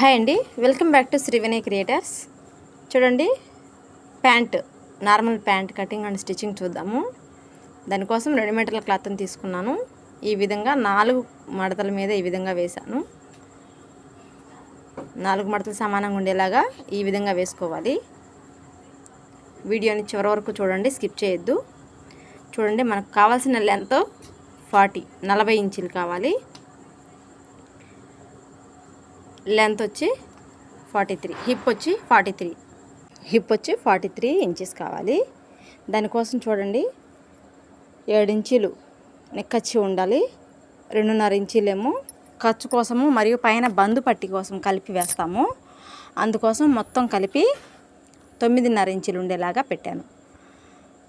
Hi అండి. Welcome back to Shri Vinay creators. చూడండి pant normal pant cutting and stitching చూద్దాము. దానికోసం రెండు మీటర్ల క్లాత్ని తీసుకున్నాను. ఈ విధంగా నాలుగు మడతల మీద ఈ విధంగా వేశాను. నాలుగు మడతలు సమానంగా ఉండేలాగా ఈ విధంగా వేసుకోవాలి. వీడియోని చివరి వరకు చూడండి స్కిప్ చేయొద్దు. చూడండి మనకు కావాల్సిన లెంత్ ఫార్టీ నలభై ఇంచులు కావాలి. లెంత్ వచ్చి ఫార్టీ త్రీ హిప్ వచ్చి ఫార్టీ త్రీ. హిప్ వచ్చి ఫార్టీ త్రీ ఇంచెస్ కావాలి. దానికోసం చూడండి ఏడు ఇంచీలు నెక్కచ్చి ఉండాలి. రెండున్నర ఇంచీలేమో ఖర్చు కోసము మరియు పైన బందు పట్టి కోసం కలిపి వేస్తాము. అందుకోసం మొత్తం కలిపి తొమ్మిదిన్నర ఇంచులు ఉండేలాగా పెట్టాను.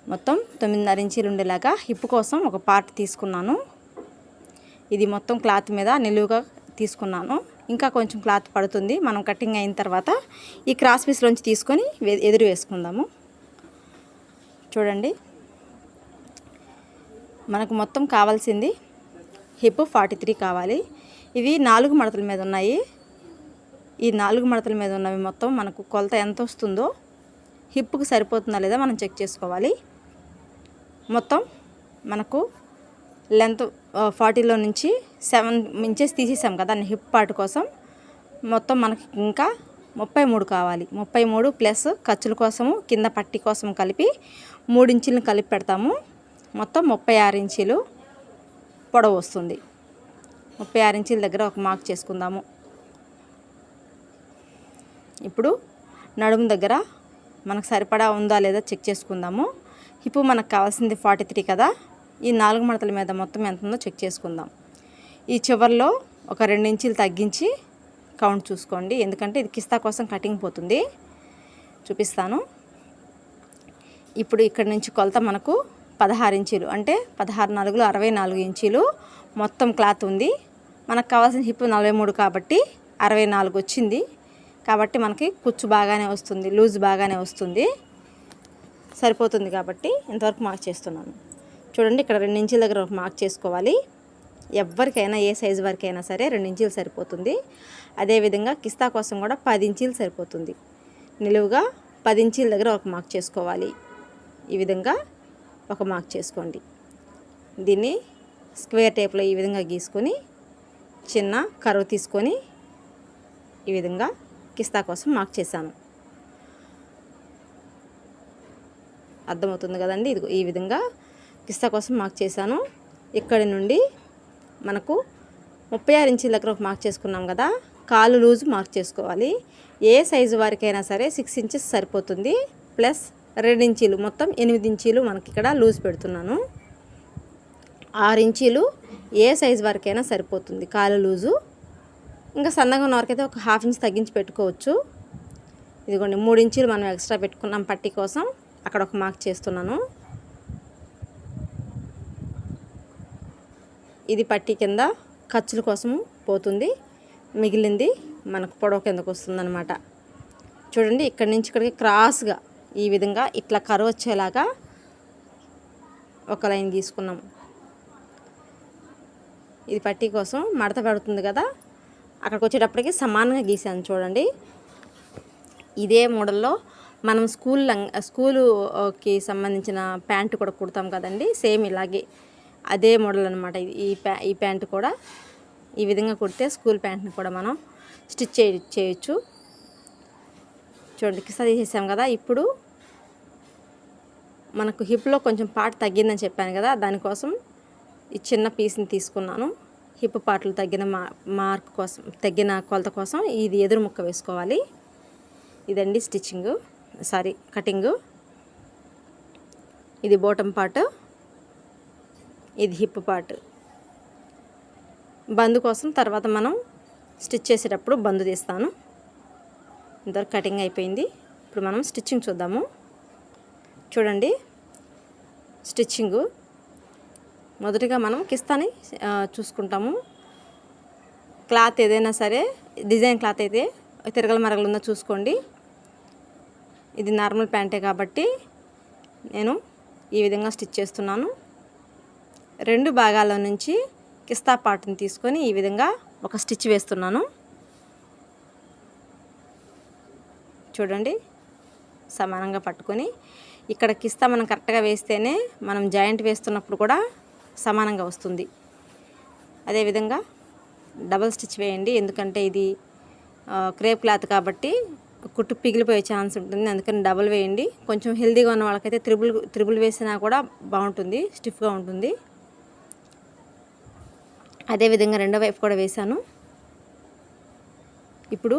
మొత్తం తొమ్మిదిన్నర ఇంచులు ఉండేలాగా హిప్ కోసం ఒక పార్ట్ తీసుకున్నాను. ఇది మొత్తం క్లాత్ మీద నిలువుగా తీసుకున్నాను. ఇంకా కొంచెం క్లాత్ పడుతుంది. మనం కటింగ్ అయిన తర్వాత ఈ క్రాస్ పీస్లోంచి తీసుకొని ఎదురు వేసుకుందాము. చూడండి. మనకు మొత్తం కావాల్సింది హిప్ ఫార్టీ త్రీ కావాలి. ఇవి నాలుగు మడతల మీద ఉన్నాయి. ఈ నాలుగు మడతల మీద ఉన్నవి మొత్తం మనకు కొలత ఎంత వస్తుందో హిప్కు సరిపోతుందా లేదా మనం చెక్ చేసుకోవాలి. మొత్తం మనకు లెంత్ ఫార్టీలో నుంచి సెవెన్ ఇంచెస్ తీసేసాం కదా హిప్ పార్ట్ కోసం. మొత్తం మనకి ఇంకా ముప్పై మూడు కావాలి. ముప్పై మూడు ప్లస్ ఖర్చుల కోసము కింద పట్టి కోసం కలిపి మూడు ఇంచులను కలిపి పెడతాము. మొత్తం ముప్పై ఆరు ఇంచీలు పొడవు వస్తుంది. ముప్పై ఆరు ఇంచీల దగ్గర ఒక మార్క్ చేసుకుందాము. ఇప్పుడు నడుము దగ్గర మనకు సరిపడా ఉందా లేదా చెక్ చేసుకుందాము. ఇప్పుడు మనకు కావాల్సింది ఫార్టీ త్రీ కదా. ఈ నాలుగు మడతల మీద మొత్తం ఎంత ఉందో చెక్ చేసుకుందాం. ఈ చివర్లో ఒక రెండు ఇంచులు తగ్గించి కౌంట్ చూసుకోండి. ఎందుకంటే ఇది కిస్తా కోసం కటింగ్ పోతుంది. చూపిస్తాను. ఇప్పుడు ఇక్కడ నుంచి కొలత మనకు పదహారు ఇంచీలు అంటే పదహారు నాలుగులు అరవై నాలుగు ఇంచీలు మొత్తం క్లాత్ ఉంది. మనకు కావాల్సిన హిప్ నలభై మూడు కాబట్టి అరవై నాలుగు వచ్చింది. కాబట్టి మనకి కుచ్చు బాగానే వస్తుంది లూజ్ బాగానే వస్తుంది. సరిపోతుంది కాబట్టి ఇంతవరకు మార్క్ చేస్తున్నాను. చూడండి ఇక్కడ రెండు ఇంచుల దగ్గర ఒక మార్క్ చేసుకోవాలి. ఎవరికైనా ఏ సైజు వరకైనా సరే రెండు ఇంచీలు సరిపోతుంది. అదేవిధంగా కిస్తా కోసం కూడా పది ఇంచీలు సరిపోతుంది. నిలువుగా పది ఇంచీల దగ్గర ఒక మార్క్ చేసుకోవాలి. ఈ విధంగా ఒక మార్క్ చేసుకోండి. దీన్ని స్క్వేర్ టైప్లో ఈ విధంగా గీసుకొని చిన్న కరువు తీసుకొని ఈ విధంగా కిస్తా కోసం మార్క్ చేశాను. అర్థమవుతుంది కదండి? ఇది ఈ విధంగా పిస్తా కోసం మార్క్ చేశాను. ఇక్కడి నుండి మనకు ముప్పై ఆరు ఇంచుల దగ్గర ఒక మార్క్ చేసుకున్నాం కదా. కాలు లూజు మార్క్ చేసుకోవాలి. ఏ సైజు వారికైనా సరే సిక్స్ ఇంచెస్ సరిపోతుంది. ప్లస్ రెండు ఇంచీలు మొత్తం ఎనిమిది ఇంచీలు మనకి ఇక్కడ లూజ్ పెడుతున్నాను. ఆరు ఇంచీలు ఏ సైజు వరకైనా సరిపోతుంది కాలు లూజు. ఇంకా సన్నగా ఉన్న వరకైతే ఒక హాఫ్ ఇంచ్ తగ్గించి పెట్టుకోవచ్చు. ఇదిగోండి మూడు ఇంచీలు మనం ఎక్స్ట్రా పెట్టుకున్నాం పట్టి కోసం. అక్కడ ఒక మార్క్ చేస్తున్నాను. ఇది పట్టి కింద ఖర్చుల కోసం పోతుంది. మిగిలింది మనకు పొడవు కిందకు వస్తుందన్నమాట. చూడండి ఇక్కడి నుంచి ఇక్కడికి క్రాస్గా ఈ విధంగా ఇట్లా కరువు వచ్చేలాగా ఒక లైన్ గీసుకున్నాం ఇది పట్టి కోసం మడత పెడుతుంది కదా అక్కడికి వచ్చేటప్పటికి సమానంగా గీసాను చూడండి. ఇదే మోడల్లో మనం స్కూల్ లంగ్ స్కూలుకి సంబంధించిన ప్యాంటు కూడా కుడతాం కదండి సేమ్ ఇలాగే. అదే మోడల్ అనమాట ఈ ప్యా ఈ ప్యాంటు కూడా ఈ విధంగా కుడితే స్కూల్ ప్యాంట్ని కూడా మనం స్టిచ్ చే చేయొచ్చు. చూడండి కిసా తీసేసాం కదా. ఇప్పుడు మనకు హిప్లో కొంచెం పార్ట్ తగ్గిందని చెప్పాను కదా. దానికోసం ఈ చిన్న పీస్ని తీసుకున్నాను. హిప్ పార్ట్లు తగ్గిన మా మార్క్ కోసం తగ్గిన కొలత కోసం ఇది ఎదురు ముక్క వేసుకోవాలి. ఇదండి స్టిచ్చింగ్ సారీ కటింగు. ఇది బోటం పార్ట్. ఇది హిప్ పార్ట్. బందు కోసం తర్వాత మనం స్టిచ్ చేసేటప్పుడు బందు తీస్తాను. ఇంతవరకు కటింగ్ అయిపోయింది. ఇప్పుడు మనం స్టిచ్చింగ్ చూద్దాము. చూడండి స్టిచ్చింగు. మొదటిగా మనం కిస్తాని చూసుకుంటాము. క్లాత్ ఏదైనా సరే డిజైన్ క్లాత్ అయితే తిరగల మరగలు ఉందో చూసుకోండి. ఇది నార్మల్ ప్యాంటే కాబట్టి నేను ఈ విధంగా స్టిచ్ చేస్తున్నాను. రెండు భాగాల నుంచి కిస్తా పార్ట్ని తీసుకొని ఈ విధంగా ఒక స్టిచ్ వేస్తున్నాను. చూడండి సమానంగా పట్టుకొని ఇక్కడ కిస్తా మనం కరెక్ట్గా వేస్తేనే మనం జాయింట్ వేస్తున్నప్పుడు కూడా సమానంగా వస్తుంది. అదేవిధంగా డబల్ స్టిచ్ వేయండి ఎందుకంటే ఇది క్రేప్ క్లాత్ కాబట్టి కుట్టు పిగిలిపోయే ఛాన్స్ ఉంటుంది. అందుకని డబల్ వేయండి. కొంచెం హెల్దీగా ఉన్న వాళ్ళకైతే త్రిబుల్ త్రిబుల్ వేసినా కూడా బాగుంటుంది స్టిఫ్గా ఉంటుంది. అదేవిధంగా రెండో వైపు కూడా వేశాను. ఇప్పుడు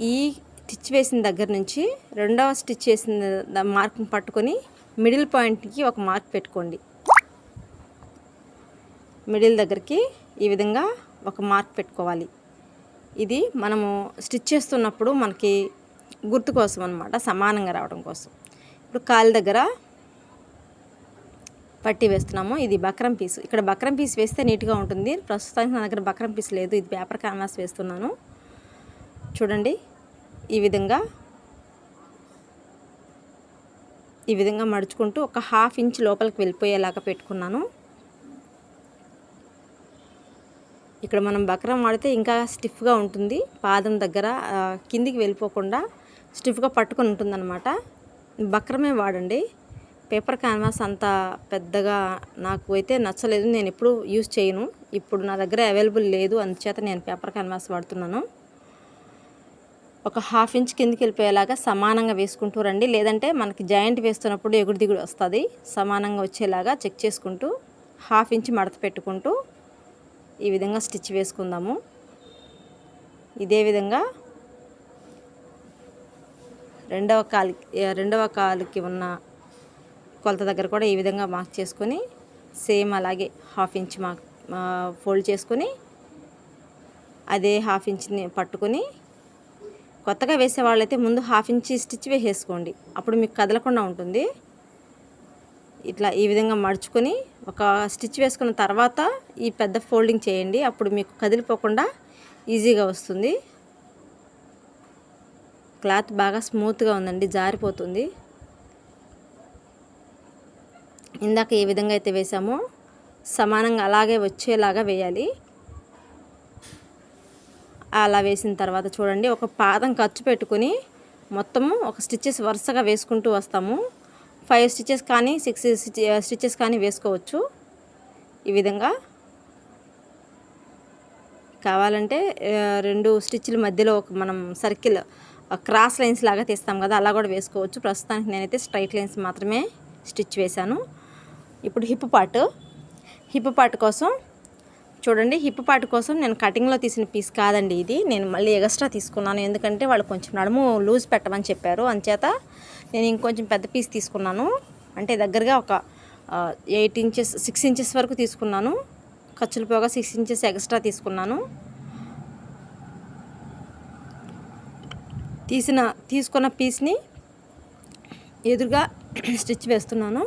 ఈ స్టిచ్ వేసిన దగ్గర నుంచి రెండవ స్టిచ్ వేసిన మార్క్ని పట్టుకొని మిడిల్ పాయింట్కి ఒక మార్క్ పెట్టుకోండి. మిడిల్ దగ్గరికి ఈ విధంగా ఒక మార్క్ పెట్టుకోవాలి. ఇది మనము స్టిచ్ చేస్తున్నప్పుడు మనకి గుర్తు కోసం అనమాట సమానంగా రావడం కోసం. ఇప్పుడు కాలు దగ్గర పట్టి వేస్తున్నాము. ఇది బక్రం పీస్. ఇక్కడ బక్రం పీస్ వేస్తే నీట్గా ఉంటుంది. ప్రస్తుతానికి నా దగ్గర బక్రం పీస్ లేదు. ఇది పేపర్ క్యాన్వాస్ వేస్తున్నాను. చూడండి. ఈ విధంగా ఈ విధంగా మడుచుకుంటూ ఒక హాఫ్ ఇంచ్ లోపలికి వెళ్ళిపోయేలాగా పెట్టుకున్నాను. ఇక్కడ మనం బక్రం వాడితే ఇంకా స్టిఫ్గా ఉంటుంది. పాదం దగ్గర కిందికి వెళ్ళిపోకుండా స్టిఫ్గా పట్టుకొని ఉంటుందన్నమాట. బక్రమే వాడండి. పేపర్ క్యాన్వాస్ అంత పెద్దగా నాకు అయితే నచ్చలేదు. నేను ఎప్పుడు యూజ్ చేయను. ఇప్పుడు నా దగ్గర అవైలబుల్ లేదు. అందుచేత నేను పేపర్ క్యాన్వాస్ వాడుతున్నాను. ఒక హాఫ్ ఇంచ్ కిందికి వెళ్ళిపోయేలాగా సమానంగా వేసుకుంటూ రండి. లేదంటే మనకి జాయింట్ వేస్తున్నప్పుడు ఎగుడు దిగుడు వస్తుంది. సమానంగా వచ్చేలాగా చెక్ చేసుకుంటూ హాఫ్ ఇంచ్ మడత పెట్టుకుంటూ ఈ విధంగా స్టిచ్ వేసుకుందాము. ఇదే విధంగా రెండవ కాలు రెండవ కాలుకి ఉన్న కొలత దగ్గర కూడా ఈ విధంగా మార్క్ చేసుకొని సేమ్ అలాగే హాఫ్ ఇంచ్ మార్క్ ఫోల్డ్ చేసుకొని అదే హాఫ్ ఇంచ్ని పట్టుకొని కొత్తగా వేసేవాళ్ళైతే ముందు హాఫ్ ఇంచ్ స్టిచ్ వేసేసుకోండి. అప్పుడు మీకు కదలకుండా ఉంటుంది. ఇట్లా ఈ విధంగా మడుచుకొని ఒక స్టిచ్ వేసుకున్న తర్వాత ఈ పెద్ద ఫోల్డింగ్ చేయండి. అప్పుడు మీకు కదిలిపోకుండా ఈజీగా వస్తుంది. క్లాత్ బాగా స్మూత్గా ఉందండి జారిపోతుంది. ఇందాక ఏ విధంగా అయితే వేసామో సమానంగా అలాగే వచ్చేలాగా వేయాలి. అలా వేసిన తర్వాత చూడండి ఒక పాదం ఖర్చు పెట్టుకుని మొత్తము ఒక స్టిచ్చెస్ వరుసగా వేసుకుంటూ వస్తాము. ఫైవ్ స్టిచ్చెస్ కానీ సిక్స్ స్టిచ్చెస్ కానీ వేసుకోవచ్చు. ఈ విధంగా కావాలంటే రెండు స్టిచ్ల మధ్యలో ఒక మనం సర్కిల్ క్రాస్ లైన్స్ లాగా తీస్తాం కదా అలా కూడా వేసుకోవచ్చు. ప్రస్తుతానికి నేనైతే స్ట్రైట్ లైన్స్ మాత్రమే స్టిచ్ వేశాను. ఇప్పుడు హిప్ పార్ట్ హిప్ పార్ట్ కోసం చూడండి హిప్ పార్ట్ కోసం నేను కటింగ్లో తీసిన పీస్ కాదండి ఇది. నేను మళ్ళీ ఎక్స్ట్రా తీసుకున్నాను. ఎందుకంటే వాళ్ళు కొంచెం నడుము లూజ్ పెట్టమని చెప్పారు. అంచేత నేను ఇంకొంచెం పెద్ద పీస్ తీసుకున్నాను. అంటే దగ్గరగా ఒక ఎయిట్ ఇంచెస్ సిక్స్ ఇంచెస్ వరకు తీసుకున్నాను. ఖర్చులు పోగా సిక్స్ ఇంచెస్ ఎక్స్ట్రా తీసుకున్నాను. తీసిన తీసుకున్న పీస్ని ఎదురుగా స్టిచ్ వేస్తున్నాను.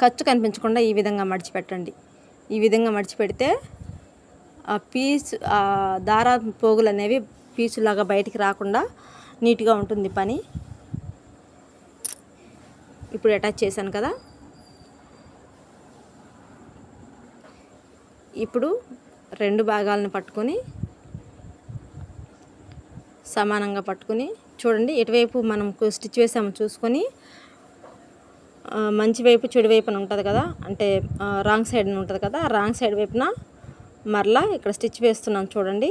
ఖర్చు కనిపించకుండా ఈ విధంగా మడిచిపెట్టండి. ఈ విధంగా మడిచిపెడితే ఆ పీచు ఆ దార పోగులు అనేవి పీచులాగా బయటికి రాకుండా నీట్గా ఉంటుంది పని. ఇప్పుడు అటాచ్ చేశాను కదా. ఇప్పుడు రెండు భాగాలను పట్టుకొని సమానంగా పట్టుకొని చూడండి ఎటువైపు మనం స్టిచ్ వేసాము చూసుకొని మంచి వైపు చెడు వైపున ఉంటుంది కదా అంటే రాంగ్ సైడ్ ఉంటుంది కదా రాంగ్ సైడ్ వైపున మరలా ఇక్కడ స్టిచ్ వేస్తున్నాను చూడండి.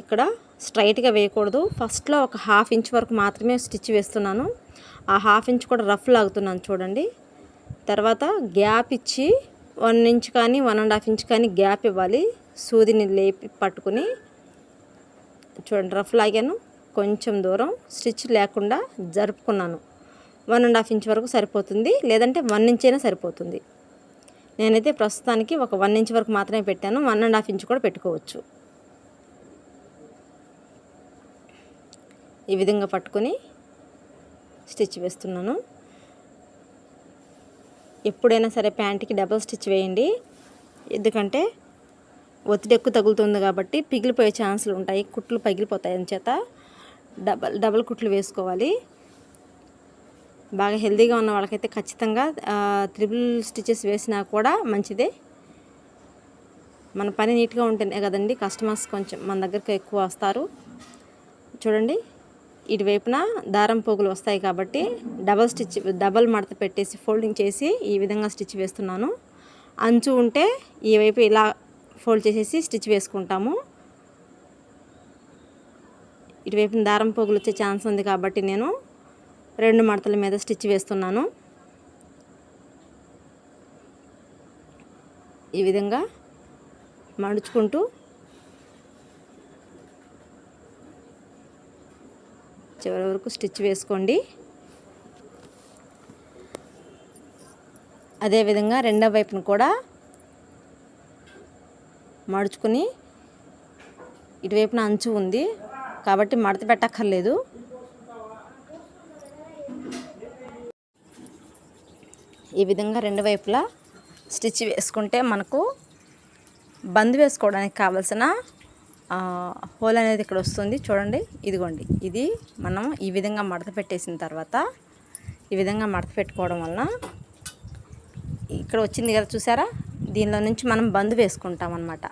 ఇక్కడ స్ట్రైట్గా వేయకూడదు. ఫస్ట్లో ఒక హాఫ్ ఇంచ్ వరకు మాత్రమే స్టిచ్ వేస్తున్నాను. ఆ హాఫ్ ఇంచ్ కూడా రఫ్ లాగుతున్నాను చూడండి. తర్వాత గ్యాప్ ఇచ్చి వన్ ఇంచ్ కానీ వన్ అండ్ హాఫ్ ఇంచ్ కానీ గ్యాప్ ఇవ్వాలి. సూదిని లేపి పట్టుకుని చూడండి రఫ్ లాగాను. కొంచెం దూరం స్టిచ్ లేకుండా జరుపుకున్నాను. వన్ అండ్ హాఫ్ ఇంచ్ వరకు సరిపోతుంది లేదంటే వన్ ఇంచ్ అయినా సరిపోతుంది. నేనైతే ప్రస్తుతానికి ఒక వన్ ఇంచ్ వరకు మాత్రమే పెట్టాను వన్ అండ్ హాఫ్ ఇంచ్ కూడా పెట్టుకోవచ్చు. ఈ విధంగా పట్టుకొని స్టిచ్ వేస్తున్నాను. ఎప్పుడైనా సరే ప్యాంట్కి డబుల్ స్టిచ్ వేయండి ఎందుకంటే ఒత్తిడి ఎక్కువ తగులుతుంది కాబట్టి పిగిలిపోయే ఛాన్సులు ఉంటాయి కుట్లు పగిలిపోతాయి అని చేత డబల్ డబల్ కుట్లు వేసుకోవాలి. బాగా హెల్తీగా ఉన్న వాళ్ళకైతే ఖచ్చితంగా త్రిబుల్ స్టిచెస్ వేసినా కూడా మంచిదే. మన పని నీట్గా ఉంటేనే కదండి కస్టమర్స్ కొంచెం మన దగ్గరికి ఎక్కువ వస్తారు. చూడండి ఇటువైపున దారం పోగులు వస్తాయి కాబట్టి డబల్ స్టిచ్ డబల్ మడత పెట్టేసి ఫోల్డింగ్ చేసి ఈ విధంగా స్టిచ్ వేస్తున్నాను. అంచు ఉంటే ఈ వైపు ఇలా ఫోల్డ్ చేసేసి స్టిచ్ వేసుకుంటాము. ఇటువైపున దారం పోగులు వచ్చే ఛాన్స్ ఉంది కాబట్టి నేను రెండు మడతల మీద స్టిచ్ వేస్తున్నాను. ఈ విధంగా మడుచుకుంటూ చివరి వరకు స్టిచ్ వేసుకోండి. అదేవిధంగా రెండో వైపును కూడా మడుచుకుని ఇటువైపున అంచు ఉంది. కాబట్టి మడత పెట్టక్కర్లేదు. ఈ విధంగా రెండు వైపులా స్టిచ్ వేసుకుంటే మనకు బంద్ వేసుకోవడానికి కావలసిన హోల్ అనేది ఇక్కడ వస్తుంది. చూడండి ఇదిగోండి. ఇది మనం ఈ విధంగా మడత పెట్టేసిన తర్వాత ఈ విధంగా మడత పెట్టుకోవడం వలన ఇక్కడ వచ్చింది కదా చూసారా? దీనిలో నుంచి మనం బంద్ వేసుకుంటాం అన్నమాట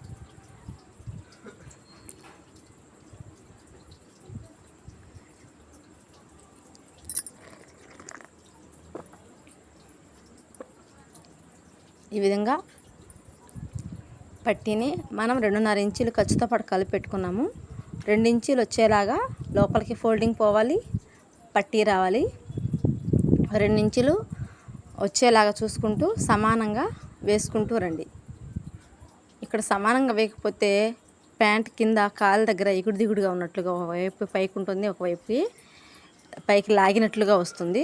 ఈ విధంగా పట్టీని మనం రెండున్నర ఇంచులు ఖర్చుతో పాటు కలిపి పెట్టుకున్నాము. రెండు ఇంచీలు వచ్చేలాగా లోపలికి ఫోల్డింగ్ పోవాలి పట్టీ రావాలి. రెండు ఇంచులు వచ్చేలాగా చూసుకుంటూ సమానంగా వేసుకుంటూ రండి. ఇక్కడ సమానంగా వేయకపోతే ప్యాంట్ కింద కాళ్ళ దగ్గర ఎగుడు దిగుడుగా ఉన్నట్లుగా ఒకవైపు పైకి ఉంటుంది ఒకవైపు పైకి లాగినట్లుగా వస్తుంది.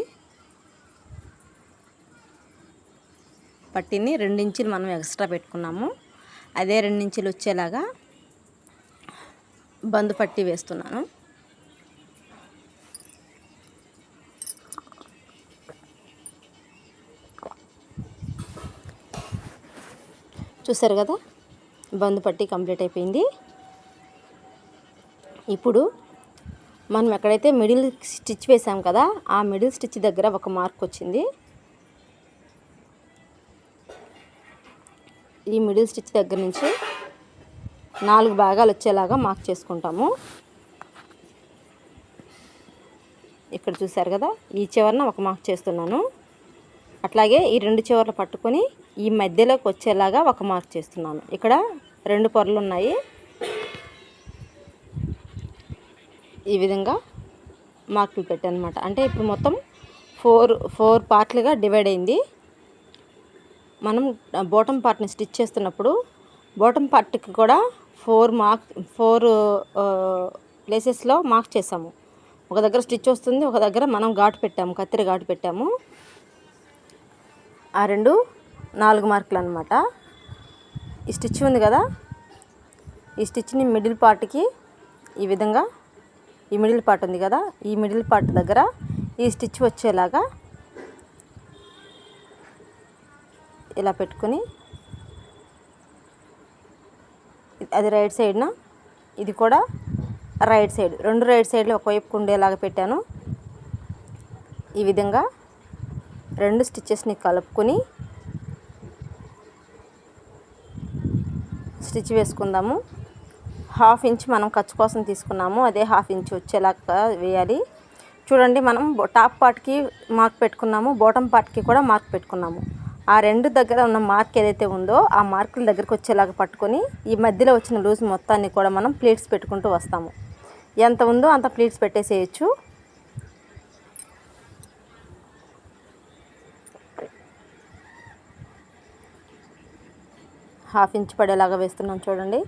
పట్టీని రెండించులు మనం ఎక్స్ట్రా పెట్టుకున్నాము. అదే రెండించులు వచ్చేలాగా బందు పట్టి వేస్తున్నాను. చూసారు కదా? బందు పట్టి కంప్లీట్ అయిపోయింది. ఇప్పుడు మనం ఎక్కడైతే మిడిల్ స్టిచ్ వేసాం కదా ఆ మిడిల్ స్టిచ్ దగ్గర ఒక మార్క్ వచ్చింది. ఈ మిడిల్ స్టిచ్ దగ్గర నుంచి నాలుగు భాగాలు వచ్చేలాగా మార్క్ చేసుకుంటాము. ఇక్కడ చూసారు కదా ఈ చివరన ఒక మార్క్ చేస్తున్నాను. అట్లాగే ఈ రెండు చివర్లు పట్టుకొని ఈ మధ్యలోకి వచ్చేలాగా ఒక మార్క్ చేస్తున్నాను. ఇక్కడ రెండు పొరలు ఉన్నాయి. ఈ విధంగా మార్కులు పెట్టానమాట. అంటే ఇప్పుడు మొత్తం ఫోర్ ఫోర్ పార్ట్లుగా డివైడ్ అయింది. మనం బాటమ్ పార్ట్ని స్టిచ్ చేస్తున్నప్పుడు బాటమ్ పార్ట్కి కూడా ఫోర్ మార్క్ ఫోర్ ప్లేసెస్లో మార్క్ చేసాము ఒక దగ్గర స్టిచ్ వస్తుంది ఒక దగ్గర మనం ఘాటు పెట్టాము కత్తిరి ఘాటు పెట్టాము. ఆ రెండు నాలుగు మార్కులు అనమాట ఈ స్టిచ్ ఉంది కదా? ఈ స్టిచ్ని మిడిల్ పార్ట్కి ఈ విధంగా ఈ మిడిల్ పార్ట్ ఉంది కదా? ఈ మిడిల్ పార్ట్ దగ్గర ఈ స్టిచ్ వచ్చేలాగా ఇలా పెట్టుకొని అది రైట్ సైడ్న ఇది కూడా రైట్ సైడ్. రెండు రైట్ సైడ్లు ఒకవైపు ఉండేలాగా పెట్టాను. ఈ విధంగా రెండు స్టిచ్చెస్ని కలుపుకొని స్టిచ్ వేసుకుందాము. హాఫ్ ఇంచ్ మనం ఖర్చు కోసం తీసుకున్నాము. అదే హాఫ్ ఇంచ్ వచ్చేలాగా వేయాలి. చూడండి మనం టాప్ పార్ట్కి మార్క్ పెట్టుకున్నాము. బాటమ్ పార్ట్కి కూడా మార్క్ పెట్టుకున్నాము. ఆ రెండు దగ్గర ఉన్న మార్క్ ఏదైతే ఉందో ఆ మార్కుల దగ్గరకు వచ్చేలాగా పట్టుకొని ఈ మధ్యలో వచ్చిన లూజ్ మొత్తాన్ని కూడా మనం ప్లేట్స్ పెట్టుకుంటూ వస్తాము. ఎంత ఉందో అంత ప్లేట్స్ పెట్టేసేయచ్చు. హాఫ్ ఇంచ్ పడేలాగా వేస్తున్నాం చూడండి.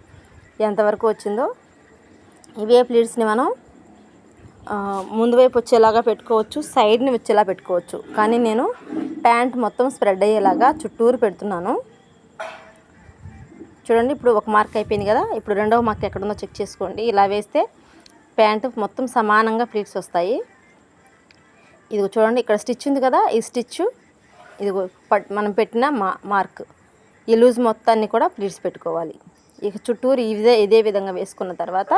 ఎంతవరకు వచ్చిందో ఇవే ప్లేట్స్ని మనం ముందు వైపు వచ్చేలాగా పెట్టుకోవచ్చు సైడ్ని వచ్చేలా పెట్టుకోవచ్చు. కానీ నేను ప్యాంట్ మొత్తం స్ప్రెడ్ అయ్యేలాగా చుట్టూరు పెడుతున్నాను. చూడండి ఇప్పుడు ఒక మార్క్ అయిపోయింది కదా? ఇప్పుడు రెండవ మార్క్ ఎక్కడుందో చెక్ చేసుకోండి. ఇలా వేస్తే ప్యాంట్ మొత్తం సమానంగా ప్లీట్స్ వస్తాయి. ఇది చూడండి ఇక్కడ స్టిచ్ ఉంది కదా? ఈ స్టిచ్ ఇది మనం పెట్టిన మా మార్క్ ఈ లూజ్ మొత్తాన్ని కూడా ప్లీట్స్ పెట్టుకోవాలి. ఇక చుట్టూరు ఇదే ఇదే విధంగా వేసుకున్న తర్వాత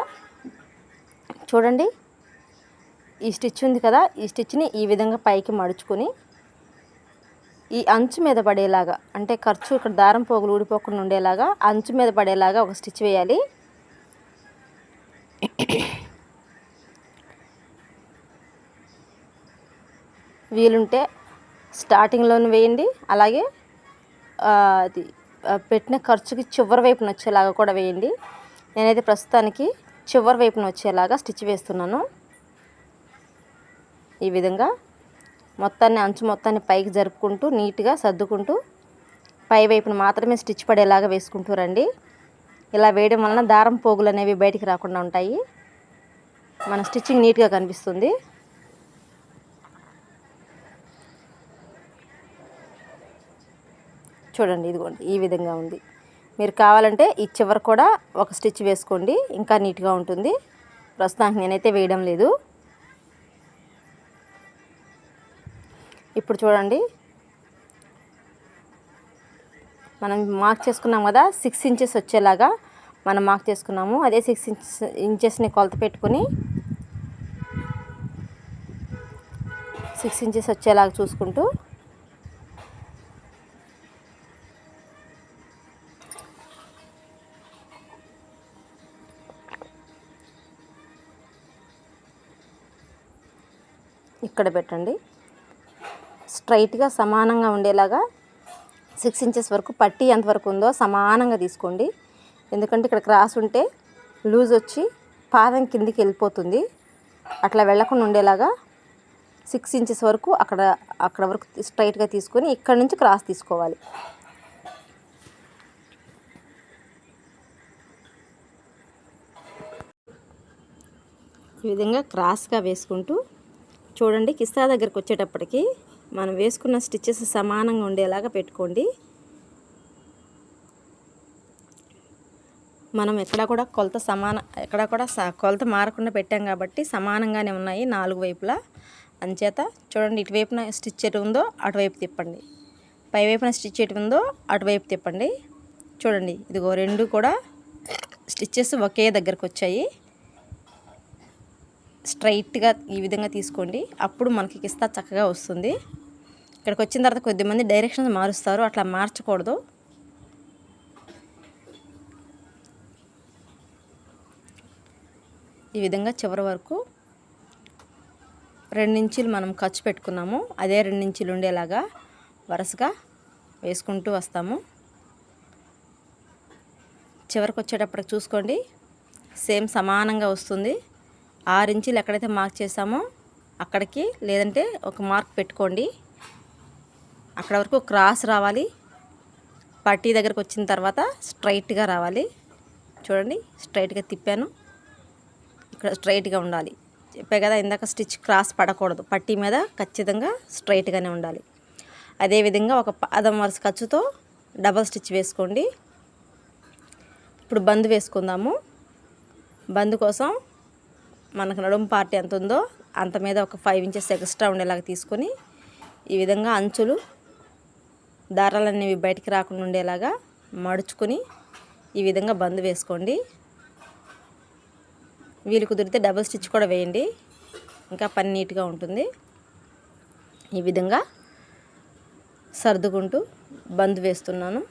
చూడండి. ఈ స్టిచ్ ఉంది కదా ఈ స్టిచ్ని ఈ విధంగా పైకి మడుచుకొని ఈ అంచు మీద పడేలాగా అంటే ఖర్చు ఇక్కడ దారం పోగులు ఊడిపోకుండా ఉండేలాగా అంచు మీద పడేలాగా ఒక స్టిచ్ వేయాలి. వీలుంటే స్టార్టింగ్లోనూ వేయండి అలాగే అది పెట్టిన ఖర్చుకి చివరి వైపున వచ్చేలాగా కూడా వేయండి. నేనైతే ప్రస్తుతానికి చివరి వైపున వచ్చేలాగా స్టిచ్ వేస్తున్నాను. ఈ విధంగా మొత్తాన్ని అంచు మొత్తాన్ని పైకి జరుపుకుంటూ నీట్గా సర్దుకుంటూ పై వైపున మాత్రమే స్టిచ్ పడేలాగా వేసుకుంటూ రండి. ఇలా వేయడం వలన దారం పోగులు అనేవి బయటికి రాకుండా ఉంటాయి. మన స్టిచ్చింగ్ నీట్గా కనిపిస్తుంది. చూడండి ఇదిగోండి ఈ విధంగా ఉంది. మీరు కావాలంటే ఈ చివర కూడా ఒక స్టిచ్ వేసుకోండి ఇంకా నీట్గా ఉంటుంది. ప్రస్తుతానికి నేనైతే వేయడం లేదు. ఇప్పుడు చూడండి. మనం మార్క్ చేసుకున్నాం కదా సిక్స్ ఇంచెస్ వచ్చేలాగా మనం మార్క్ చేసుకున్నాము. అదే సిక్స్ ఇంచెస్ ఇంచెస్ని కొలత పెట్టుకొని సిక్స్ ఇంచెస్ వచ్చేలాగా చూసుకుంటూ ఇక్కడ పెట్టండి. స్ట్రైట్గా సమానంగా ఉండేలాగా సిక్స్ ఇంచెస్ వరకు పట్టి ఎంతవరకు ఉందో సమానంగా తీసుకోండి. ఎందుకంటే ఇక్కడ క్రాస్ ఉంటే లూజ్ వచ్చి పాదం కిందికి వెళ్ళిపోతుంది. అట్లా వెళ్ళకుండా ఉండేలాగా సిక్స్ ఇంచెస్ వరకు అక్కడ అక్కడ వరకు స్ట్రైట్గా తీసుకొని ఇక్కడ నుంచి క్రాస్ తీసుకోవాలి. ఈ విధంగా క్రాస్గా వేసుకుంటూ చూడండి కిస్తా దగ్గరకు వచ్చేటప్పటికి మనం వేసుకున్న స్టిచ్చెస్ సమానంగా ఉండేలాగా పెట్టుకోండి. మనం ఎక్కడ కూడా కొలత సమాన ఎక్కడ కూడా కొలత మారకుండా పెట్టాం కాబట్టి సమానంగానే ఉన్నాయి నాలుగు వైపులా. అంచేత చూడండి ఇటువైపున స్టిచ్ ఎటు ఉందో అటువైపు తిప్పండి. పై వైపున స్టిచ్ ఎటు ఉందో అటువైపు తిప్పండి. చూడండి ఇదిగో రెండు కూడా స్టిచ్చెస్ ఒకే దగ్గరకు వచ్చాయి. స్ట్రైట్గా ఈ విధంగా తీసుకోండి. అప్పుడు మనకి కిస్తా చక్కగా వస్తుంది. ఇక్కడికి వచ్చిన తర్వాత కొద్దిమంది డైరెక్షన్స్ మారుస్తారు. అట్లా మార్చకూడదు. ఈ విధంగా చివరి వరకు రెండించీలు మనం ఖర్చు పెట్టుకున్నాము. అదే రెండించీలు ఉండేలాగా వరుసగా వేసుకుంటూ వస్తాము. చివరికి వచ్చేటప్పటికి చూసుకోండి. సేమ్ సమానంగా వస్తుంది. ఆరు ఇంచులు ఎక్కడైతే మార్క్ చేసామో అక్కడికి లేదంటే ఒక మార్క్ పెట్టుకోండి. అక్కడ వరకు క్రాస్ రావాలి. పట్టీ దగ్గరకు వచ్చిన తర్వాత స్ట్రైట్గా రావాలి. చూడండి స్ట్రైట్గా తిప్పాను. ఇక్కడ స్ట్రైట్గా ఉండాలి. చెప్పే కదా ఇందాక స్టిచ్ క్రాస్ పడకూడదు. పట్టీ మీద ఖచ్చితంగా స్ట్రైట్గానే ఉండాలి. అదేవిధంగా ఒక పాదం వరుస ఖర్చుతో డబల్ స్టిచ్ వేసుకోండి. ఇప్పుడు బంద్ వేసుకుందాము. బంద్ కోసం మనకు నడుము పార్టీ ఎంత ఉందో అంత మీద ఒక ఫైవ్ ఇంచెస్ ఎక్స్ట్రా ఉండేలాగా తీసుకొని ఈ విధంగా అంచులు దారాలనేవి బయటికి రాకుండా ఉండేలాగా మడుచుకొని ఈ విధంగా బంద్ వేసుకోండి. వీలు కుదిరితే డబుల్ స్టిచ్ కూడా వేయండి. ఇంకా పని నీట్గా ఉంటుంది. ఈ విధంగా సర్దుకుంటూ బంద్ వేస్తున్నాను.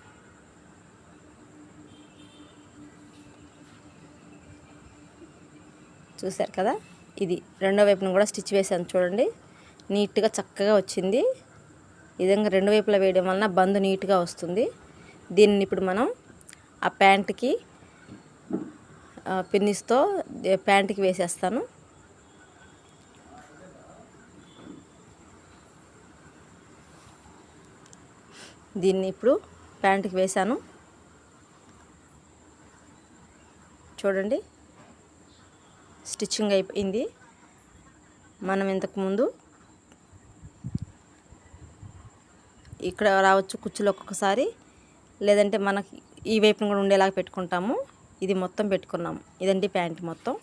చూశారు కదా? ఇది రెండో వైపున కూడా స్టిచ్ వేసాను చూడండి. నీట్గా చక్కగా వచ్చింది. ఈ విధంగా రెండు వైపులా వేయడం వలన బంద్ నీట్గా వస్తుంది. దీన్ని ఇప్పుడు మనం ఆ ప్యాంట్కి పిన్నిస్తో ప్యాంట్కి వేసేస్తాను. దీన్ని ఇప్పుడు ప్యాంట్కి వేశాను. చూడండి. స్టిచ్చింగ్ అయిపోయింది మనం ఇంతకుముందు ఇక్కడ రావచ్చు కుచ్చులు ఒక్కొక్కసారి. లేదంటే మనకి ఈ వైపున కూడా ఉండేలాగా పెట్టుకుంటాము. ఇది మొత్తం పెట్టుకున్నాము. ఇదండి ప్యాంట్ మొత్తం.